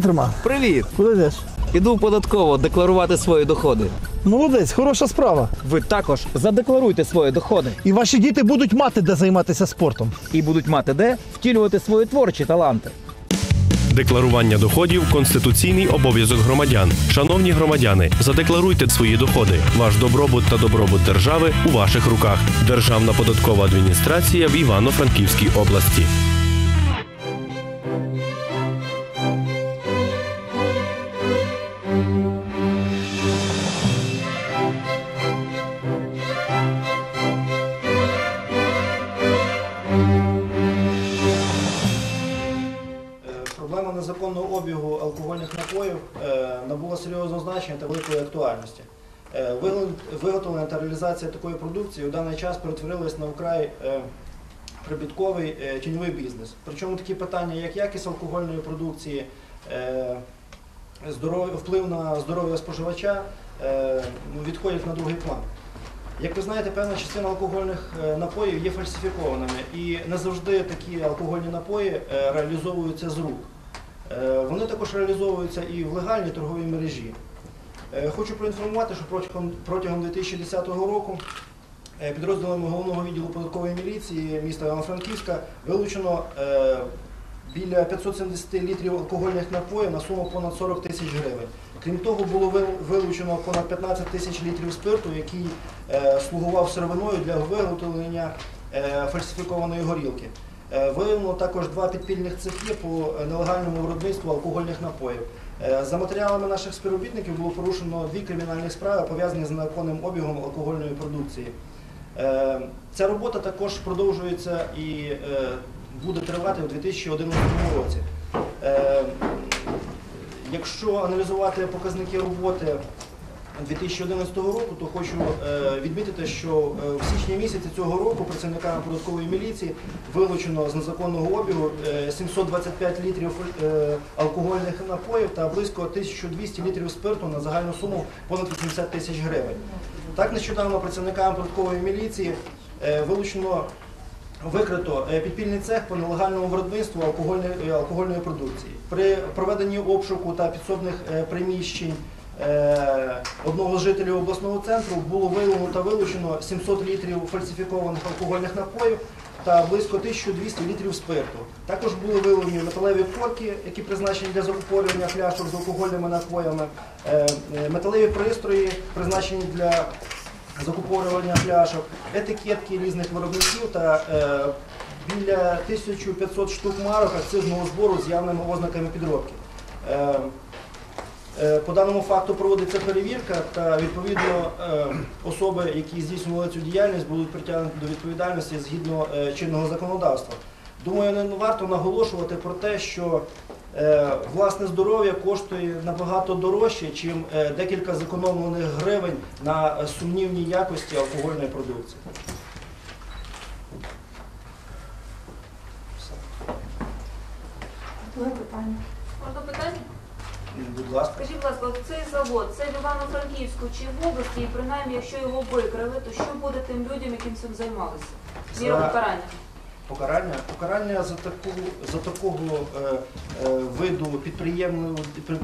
Привіт, Роман. Привіт! Куди йдеш? Іду податково декларувати свої доходи. Молодець, хороша справа. Ви також задекларуйте свої доходи І ваші діти будуть мати де займатися спортом. і будуть мати де втілювати свої творчі таланти. Декларування доходів конституційний обов'язок громадян. Шановні громадяни, задекларуйте свої доходи. Ваш добробут та добробут держави у ваших руках. Державна податкова адміністрація в Івано-Франківській області. Виготовлення та реалізація такої продукції у даний час перетворилась на вкрай е, прибутковий е, тіньовий бізнес. Причому такі питання, як якість алкогольної продукції, е, вплив на здоров'я споживача, ну, відходять на другий план. Як ви знаєте, певна частина алкогольних напоїв є фальсифікованими, і не завжди такі алкогольні напої реалізовуються з рук. Вони також реалізовуються і в легальній торговій мережі. Е, Хочу проінформувати, що протягом, протягом 2010 року е, підрозділами головного відділу податкової міліції міста Івано-Франківська вилучено е, біля 570 літрів алкогольних напоїв на суму понад 40 тисяч гривень. Крім того, було вилучено понад 15 тисяч літрів спирту, який слугував сировиною для виготовлення фальсифікованої горілки. Виявлено також два підпільних цехи по нелегальному виробництву алкогольних напоїв. Е, За матеріалами наших співробітників було порушено дві кримінальні справи, пов'язані з незаконним обігом алкогольної продукції. Е, Ця робота також продовжується і е, буде тривати у 2011 році. Якщо аналізувати показники роботи 2011 року, то хочу е, відмітити, що е, в січні місяці цього року працівниками податкової міліції вилучено з незаконного обігу е, 725 літрів е, алкогольних напоїв та близько 1200 літрів спирту на загальну суму понад 80 тисяч гривень. Так нещодавно працівниками податкової міліції вилучено Викрито підпільний цех по нелегальному виробництву алкогольної, алкогольної продукції. При проведенні обшуку та підсобних приміщень одного з жителів обласного центру було виявлено та вилучено 700 літрів фальсифікованих алкогольних напоїв та близько 1200 літрів спирту. Також були виявлені металеві корки, які призначені для закупорювання пляшок з алкогольними напоями, е, е, металеві пристрої, призначені для закупорювання пляшок, етикетки різних виробників та е, біля 1500 штук марок акцизного збору з явними ознаками підробки. Е, По даному факту проводиться перевірка та відповідно е, особи, які здійснювали цю діяльність, будуть притягнуті до відповідальності згідно е, чинного законодавства. Думаю, не варто наголошувати про те, що власне здоров'я коштує набагато дорожче, ніж декілька зекономлених гривень на сумнівній якості алкогольної продукції. Друге питання. Можна питання? Будь ласка. Скажіть, будь ласка, от цей завод, це в Івано-Франківську чи в області, і принаймні, якщо його викрили, то що буде тим людям, яким цим займалися? Міра За- покарання. Покарання, покарання за таку за такого е, е, виду підприємну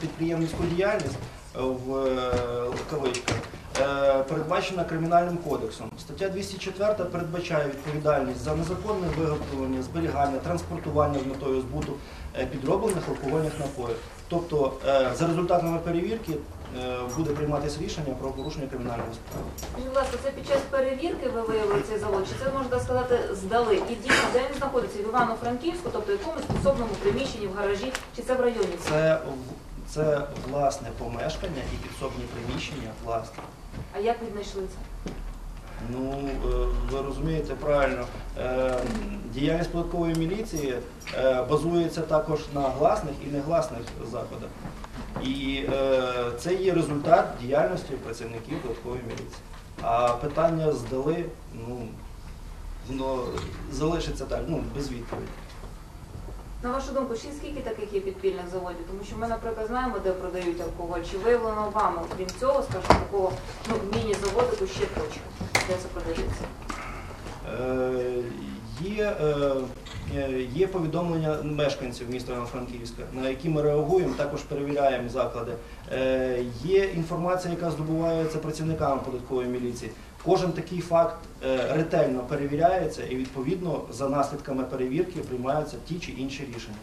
підприємницьку діяльність е, в е, кавичках передбачена кримінальним кодексом. Стаття 204 передбачає відповідальність за незаконне виготовлення, зберігання, транспортування з метою збуту е, підроблених алкогольних напоїв. Тобто е, за результатами перевірки е, буде прийматися рішення про порушення кримінальної справи. Будь ласка, це під час перевірки ви виявили цей завод, чи це можна сказати здали? І дійсно, де він знаходиться? В Івано-Франківську, тобто в якомусь підсобному приміщенні, в гаражі, чи це в районі? Це, це власне помешкання і підсобні приміщення власне. А як віднайшли це? Ну, е, ви розумієте правильно, е, діяльність податкової міліції е, базується також на гласних і негласних заходах. І це є результат діяльності працівників податкової міліції. А питання здали, ну, воно залишиться так, ну, без відповіді. На вашу думку, ще скільки таких є підпільних заводів? Тому що ми, наприклад, знаємо, де продають алкоголь. Чи виявлено вами, крім цього, скажімо, такого ну, міні-заводику ще точка, де це продається? Е, Є е, е, є повідомлення мешканців міста Івано-Франківська, на які ми реагуємо, також перевіряємо заклади. Є інформація, яка здобувається працівниками податкової міліції. Кожен такий факт е, ретельно перевіряється і відповідно за наслідками перевірки приймаються ті чи інші рішення.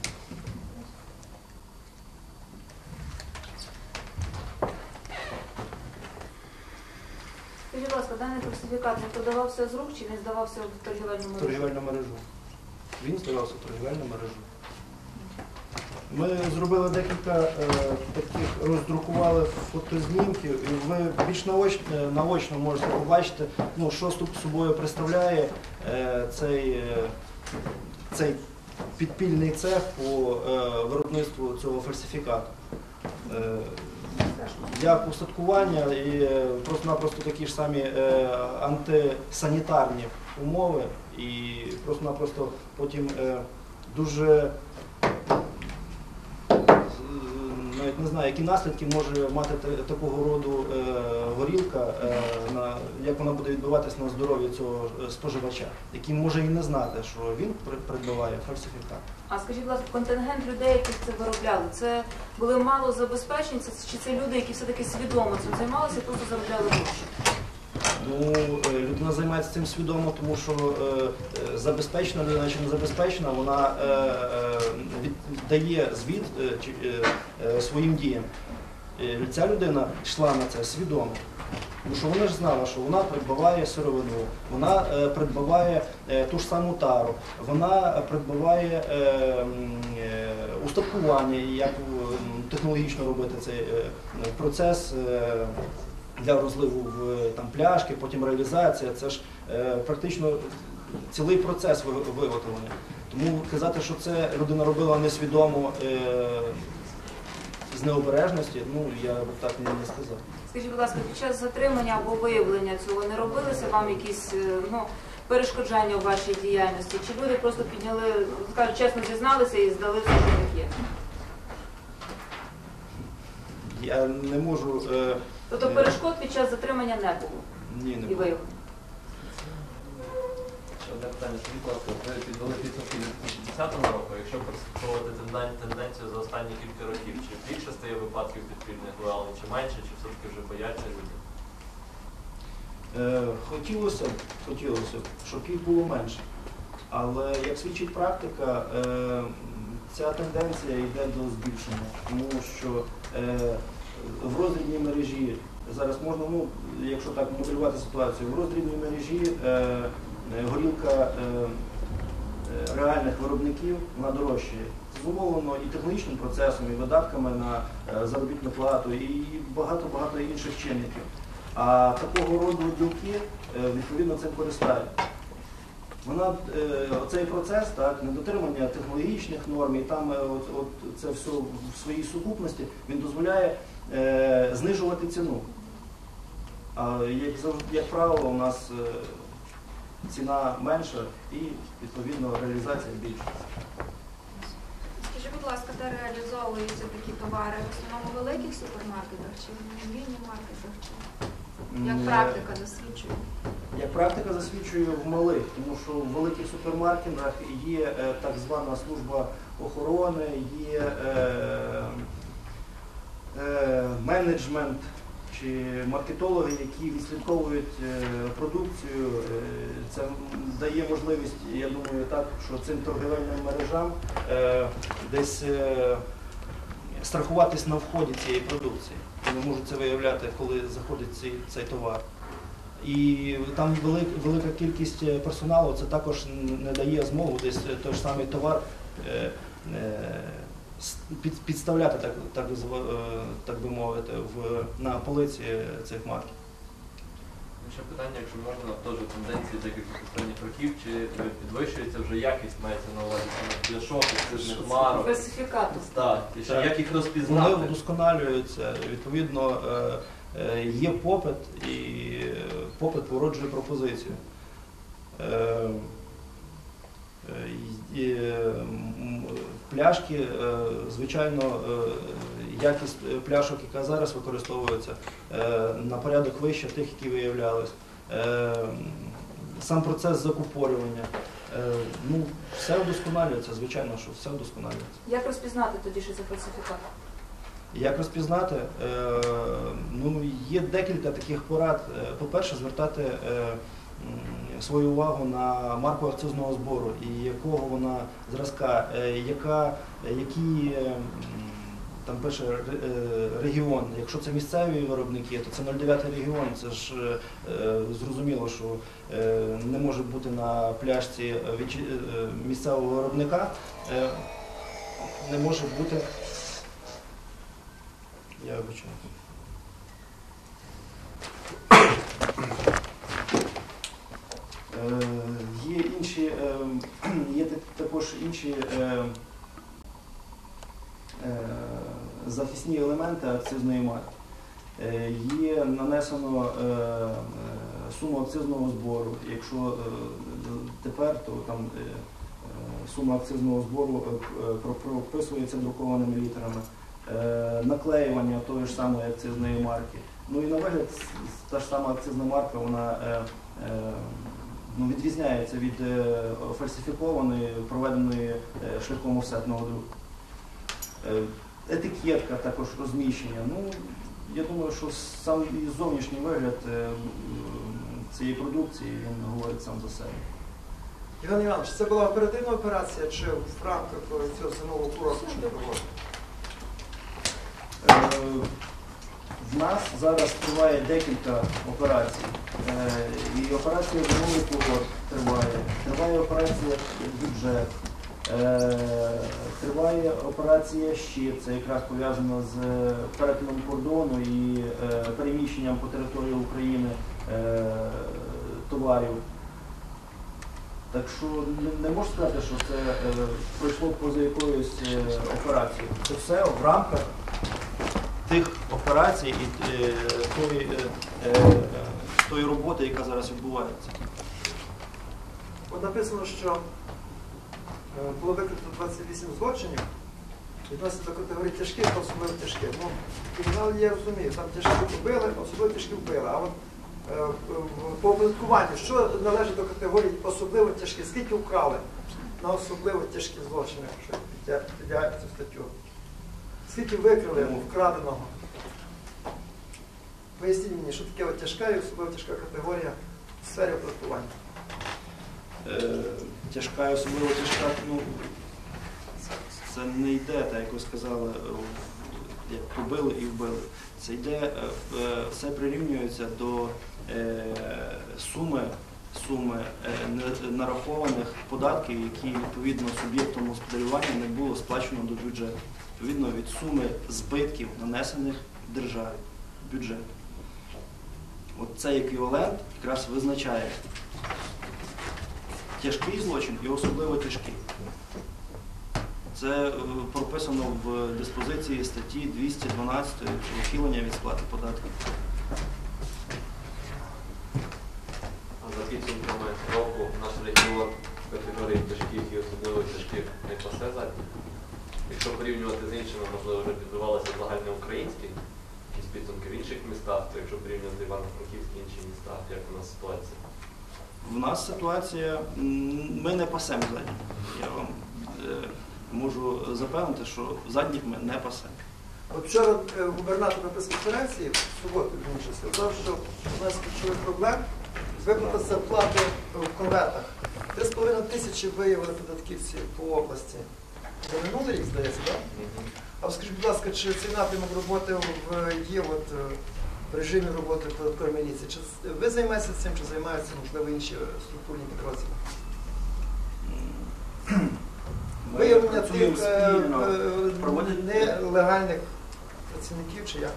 Скажіть, будь ласка, даний фальсифікат не подавався з рук чи не здавався в торгівельну мережу? в торгівельну мережу. Він здавався в торгівельну мережу. Ми зробили декілька е, таких, роздрукували фотознімків, і ви більш наочно, наочно можете побачити, ну, що собою представляє е, цей, е, підпільний цех по е, виробництву цього фальсифікату. Е, як устаткування і е, просто-напросто такі ж самі е, антисанітарні умови, і просто-напросто потім е, дуже е, навіть не знаю, які наслідки може мати такого роду е, горілка, е, як вона буде відбуватись на здоров'я цього е, споживача, який може і не знати, що він при- придбаває фальсифікат. А скажіть, будь ласка, контингент людей, які це виробляли, це були мало забезпечені, чи це люди, які все-таки свідомо цим займалися і просто заробляли гроші? Ну, людина займається цим свідомо, тому що е, забезпечена людина чи не забезпечена, вона е, е, віддає звіт е, е, е, своїм діям. Ця людина йшла на це свідомо. Тому що вона ж знала, що вона придбаває сировину, вона придбаває ту ж саму тару, вона придбаває устаткування, як технологічно робити цей процес. для розливу в там, пляшки, потім реалізація. Це ж практично цілий процес виготовлення. Тому казати, що це людина робила несвідомо е, з необережності, ну я б так не, сказав. Скажіть, будь ласка, під час затримання або виявлення цього не робилися вам якісь е, ну, перешкоджання у вашій діяльності? Чи люди просто підняли, скажуть, чесно зізналися і здали все, що них є? Я не можу. Е, Тобто перешкод під час затримання не було ні, не і можу. виявлення? Питання, скажіть, будь ласка, ви підсумки 2010 року, якщо прослідковувати тенденцію за останні кілька років, чи більше стає випадків підпільних виявлень, чи менше, чи все-таки вже бояться люди? Е, Хотілося б, хотілося щоб їх було менше. Але як свідчить практика, е, ця тенденція йде до збільшення, тому що е, в роздрібній мережі зараз можна, ну, якщо так моделювати ситуацію, в роздрібній мережі горілка е, е, реальних виробників вона дорожчає. Це зумовлено і технологічним процесом, і видатками на е, заробітну плату, і багато-багато інших чинників. А такого роду ділки е, відповідно цим користають. Вона е, оцей процес, так, недотримання технологічних норм, і там е, от, от це все в своїй сукупності, він дозволяє е, знижувати ціну. А як як правило, у нас е, ціна менша і відповідно реалізація більша. Скажіть, будь ласка, де реалізовуються такі товари? В основному великих супермаркетах чи в міні-маркетах? Як практика засвідчує? Як практика засвідчує в малих, тому що в великих супермаркетах є е, так звана служба охорони, є е, е, менеджмент чи маркетологи, які відслідковують е, продукцію. Е, Це дає можливість, я думаю, так, що цим торговельним мережам е, десь страхуватись на вході цієї продукції. Вони можуть це виявляти, коли заходить цей, цей товар. І там велика, велика кількість персоналу це також не дає змогу десь той ж самий товар підставляти, так, так, е, так би мовити, в, на полиці цих марків. Ще питання, якщо можна, теж тенденції декілька останніх років, чи е, підвищується вже якість, мається на увазі пляшок, акцизних марок? Фальсифікату. Так, і ще Так. як їх Вони вдосконалюються, відповідно, е, є попит, і попит породжує пропозицію. Пляшки, е, звичайно, е, якість е, пляшок, яка зараз використовується, на порядок вище тих, які виявлялись. Сам процес закупорювання. Ну, все вдосконалюється, звичайно, що все вдосконалюється. Як розпізнати тоді, що це фальсифікат? Як розпізнати? Ну, є декілька таких порад. По-перше, звертати свою увагу на марку акцизного збору і якого вона зразка, е, яка, які е, там пише е, регіон. Якщо це місцеві виробники, то це 09 регіон. Це ж е, е, зрозуміло, що е, не може бути на е, е, місцевого виробника. е, Не може бути я вибачаю. Є інші, е, є також інші е, е, захисні елементи акцизної марки. Е, Є нанесено е, е, суму акцизного збору. Якщо е, тепер, то там е, е, сума акцизного збору е, прописується друкованими літерами е, наклеювання тої ж самої акцизної марки. Ну і на вигляд та ж сама акцизна марка вона е, е, ну, відрізняється від е, фальсифікованої, проведеної е, шляхом офсетного друку. Е, етикетка також розміщення. Ну, я думаю, що сам і зовнішній вигляд е, цієї продукції він говорить сам за себе. Іван Іванович, це була оперативна операція чи в рамках цього зимового курорту, що проводили? Е, В нас зараз триває декілька операцій. Е, І операція «Зимовий курорт» триває. Триває операція бюджет. Е, Триває операція «Щит», це якраз пов'язано з перетином кордону і е, переміщенням по території України е, товарів. Так що не, можу сказати, що це е, пройшло поза якоюсь е, операцією. Це все в рамках тих операцій і е, тої, е, е, тої роботи, яка зараз відбувається. От написано, що було викрито 28 злочинів, відносять до категорії тяжких та особливо тяжких. Ну, кримінал я розумію, там тяжкі побили, особливо тяжкі вбили. А от е, по оподаткуванню, що належить до категорії особливо тяжкі? Скільки вкрали на особливо тяжкі злочини, що підтя- цю статтю? Скільки викрили йому вкраденого? Поясніть мені, що таке тяжка і особливо тяжка категорія в сфері оподаткування. Е, Тяжка, і особливо тяжка, ну це не йде, так як ви сказали, як побили і вбили. Це йде, е, е, все прирівнюється до е, суми, суми е, нарахованих податків, які відповідно суб'єктом господарювання не було сплачено до бюджету. Відповідно від суми збитків, нанесених державі, бюджету. От цей еквівалент якраз визначає тяжкий злочин і особливо тяжкий. Це е, прописано в диспозиції статті 212 ухилення від сплати податків. А за підсумками року наш регіон категорії тяжких і особливо тяжких не пасе задні. Якщо порівнювати з іншими, можливо, вже підбивалися загальноукраїнські якісь підсумки в інших містах, то якщо порівнювати Івано-Франківські інші міста, як у нас ситуація? В нас ситуація, ми не пасемо задніх. Я вам е, можу запевнити, що задніх ми не пасемо. От вчора е, губернатор на прес-конференції, в суботу більше, сказав, що у нас ключових проблем виплата зарплати в конвертах. 3,5 тисячі виявили податківці по області. Це минулий рік, здається, так? А скажіть, будь ласка, чи цей напрямок роботи в, є от, е, в режимі роботи податкової міліції? Чи ви займаєтеся цим, чи займаються, можливо, інші е, структурні підрозділи? Виявлення тих е, е, нелегальних працівників чи як?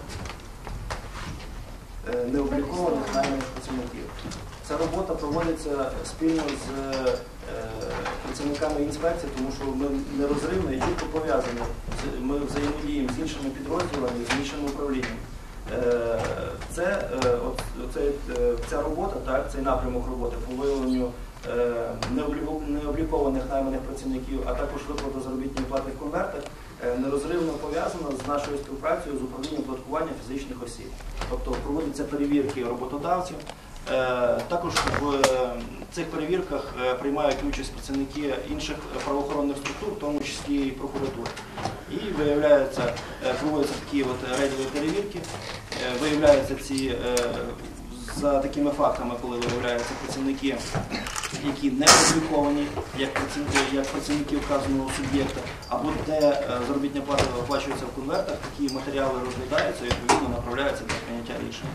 е, необлікованих найманих працівників. Ця робота проводиться спільно з е, працівниками інспекції, тому що ми нерозривно і чітко пов'язані. Ми взаємодіємо з іншими підрозділами, з іншими управліннями. Е, Це, е, от, це, е, ця робота, так, цей напрямок роботи по виявленню е, необлікованих найманих працівників, а також виплата заробітної плати конвертах, е, нерозривно пов'язана з нашою співпрацею з управлінням податкування фізичних осіб. Тобто проводяться перевірки роботодавців, Е, Також в е, цих перевірках е, приймають участь працівники інших правоохоронних структур, в тому числі і прокуратури. І виявляються, е, проводяться такі от рейдові перевірки, е, виявляються ці е, за такими фактами, коли виявляються працівники, які не обліковані як працівники, як працівники вказаного суб'єкта, або де е, заробітня плата оплачується в конвертах, такі матеріали розглядаються і відповідно направляються для прийняття рішення.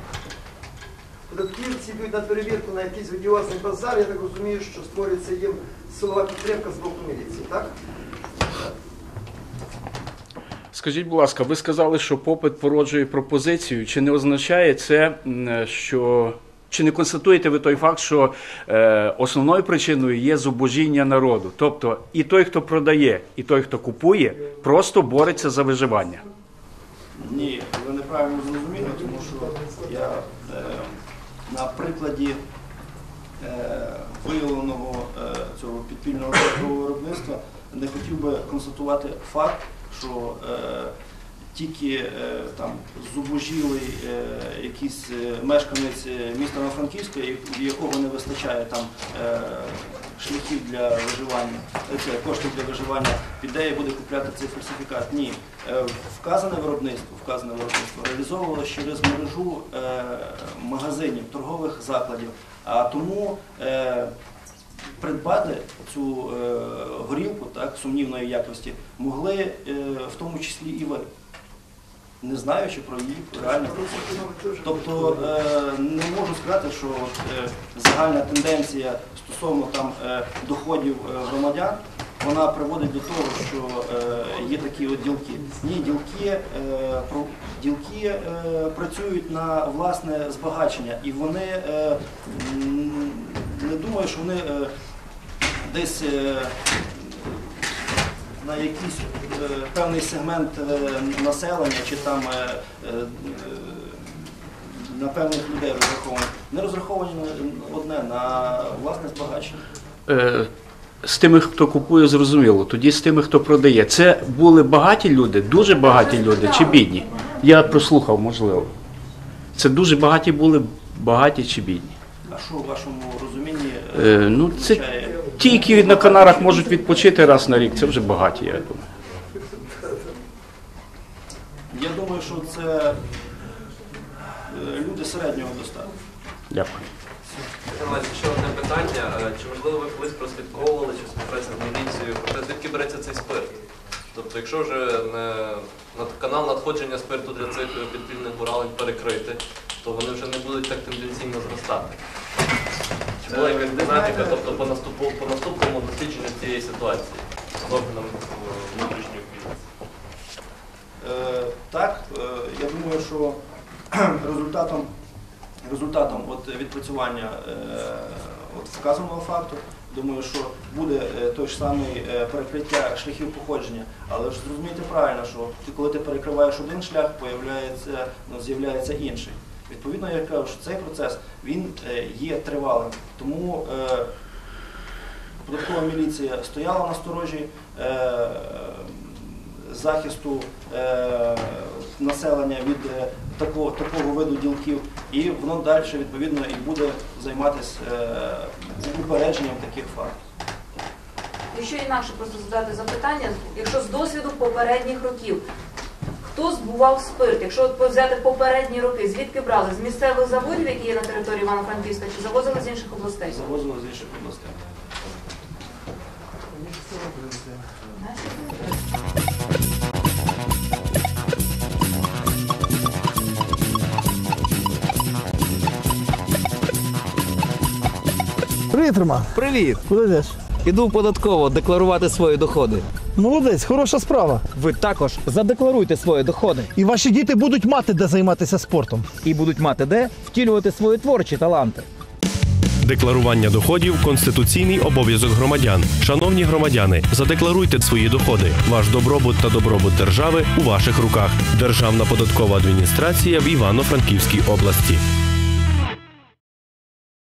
Податківці йдуть на перевірку на якийсь одіозний базар, я так розумію, що створюється їм силова підтримка з боку міліції, так? Скажіть, будь ласка, ви сказали, що попит породжує пропозицію. Чи не означає це, що чи не констатуєте ви той факт, що е, основною причиною є зубожіння народу? Тобто і той, хто продає, і той, хто купує, просто бореться за виживання. Ні, ви неправильно зрозуміли, на прикладі е, виявленого е, цього підпільного виробництва не хотів би констатувати факт, що е, тільки там зубожілий якийсь мешканець міста на франківська якого не вистачає там шляхів для виживання, це коштів для виживання, піде і буде купляти цей фальсифікат. Ні. Е, Вказане виробництво, вказане виробництво реалізовувалося через мережу е, магазинів, торгових закладів. А тому е, придбати цю горілку так, сумнівної якості могли в тому числі і ви, не знаючи про її реальний процес. Тобто е, не можу сказати, що е, загальна тенденція стосовно там е, доходів громадян, вона приводить до того, що є такі от ділки. Ні, ділки, ділки працюють на власне збагачення, і вони не думаю, що вони десь на якийсь е, певний сегмент е, населення чи там е, на певних людей розраховані. Не розраховані одне на власне збагачення. З тими, хто купує, зрозуміло. Тоді з тими, хто продає. Це були багаті люди, дуже багаті люди чи бідні? Я прослухав, можливо. Це дуже багаті були, багаті чи бідні. А що у вашому розумінні Е, ну, це означає? Ті, які на Канарах можуть відпочити раз на рік, це вже багаті, я думаю. Я думаю, що це е, люди середнього достатку. Дякую. Ще одне питання. Е, Чи можливо ви колись прослідковували чи співпраця з міліцією про те, звідки береться цей спирт? Тобто, якщо вже не, канал надходження спирту для цих е, підпільних буралень перекрити, то вони вже не будуть так тенденційно зростати. Чи була якась динаміка, тобто по, наступу, по наступному дослідженню цієї ситуації з органом е, внутрішньої поліції? Е, Так, е, я думаю, що результатом, результатом от відпрацювання е, от вказаного факту, думаю, що буде той ж самий перекриття шляхів походження. Але ж зрозумійте правильно, що коли ти перекриваєш один шлях, появляється, ну, з'являється інший. Відповідно, я кажу, що цей процес він е, є тривалим. Тому е, податкова міліція стояла на сторожі. е, захисту населення від такого, такого виду ділків, і воно далі відповідно і буде займатися упередженням таких фактів. Якщо інакше просто задати запитання, якщо з досвіду попередніх років, хто збував спирт? Якщо от взяти попередні роки, звідки брали? З місцевих заводів, які є на території Івано-Франківська, чи завозили з інших областей? Завозили з інших областей. Привіт, Роман. Привіт! Куди йдеш? Іду податково декларувати свої доходи. Молодець, хороша справа. Ви також задекларуйте свої доходи І ваші діти будуть мати де займатися спортом. і будуть мати де втілювати свої творчі таланти. Декларування доходів конституційний обов'язок громадян. Шановні громадяни, задекларуйте свої доходи. Ваш добробут та добробут держави у ваших руках. Державна податкова адміністрація в Івано-Франківській області.